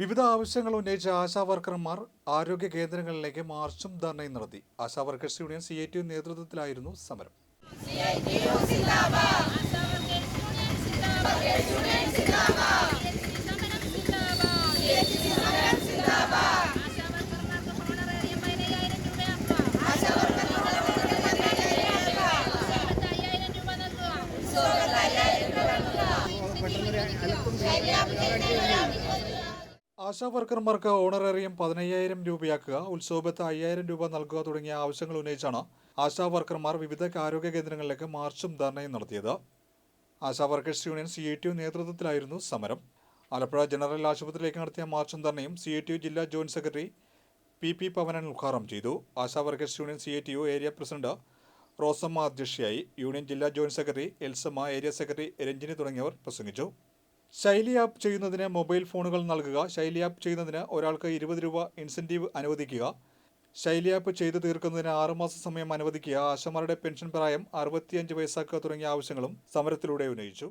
വിവിധ ആവശ്യങ്ങൾ ഉന്നയിച്ച ആശാ വർക്കർമാർ ആരോഗ്യ കേന്ദ്രങ്ങളിലേക്ക് മാർച്ചും ധർണയും നടത്തി. ASHA workers union C I T നേതൃത്വത്തിലായിരുന്നു സമരം. ആശാ വർക്കർമാർക്ക് ഓണറേറിയം പതിനയ്യായിരം രൂപയാക്കുക ഉത്സവബത്ത് അയ്യായിരം രൂപ നൽകുക തുടങ്ങിയ ആവശ്യങ്ങൾ ഉന്നയിച്ചാണ് ആശാ വർക്കർമാർ വിവിധ ആരോഗ്യ കേന്ദ്രങ്ങളിലേക്ക് മാർച്ചും ധർണയും നടത്തിയത്. ASHA workers union C T U നേതൃത്വത്തിലായിരുന്നു സമരം. ആലപ്പുഴ ജനറൽ ആശുപത്രിയിലേക്ക് നടത്തിയ മാർച്ചും ധർണയും സി ടി യു ജില്ലാ joint secretary P P Pavanan ഉദ്ഘാടനം ചെയ്തു. ASHA workers union C T U area president Rosamma അധ്യക്ഷയായി. യൂണിയൻ ജില്ലാ joint secretary Elsamma area secretary Ranjini തുടങ്ങിയവർ പ്രസംഗിച്ചു. ശൈലി ആപ്പ് ചെയ്യുന്നതിന് മൊബൈൽ ഫോണുകൾ നൽകുക. ശൈലി ആപ്പ് ചെയ്യുന്നതിന് ഒരാൾക്ക് ഇരുപത് രൂപ ഇൻസെന്റീവ് അനുവദിക്കുക. ശൈലി ആപ്പ് ചെയ്തു തീർക്കുന്നതിന് ആറുമാസ സമയം അനുവദിക്കുക. ആശമാരുടെ പെൻഷൻ പ്രായം അറുപത്തിയഞ്ച് വയസ്സാക്കുക തുടങ്ങിയ ആവശ്യങ്ങളും സമരത്തിലൂടെ ഉന്നയിച്ചു.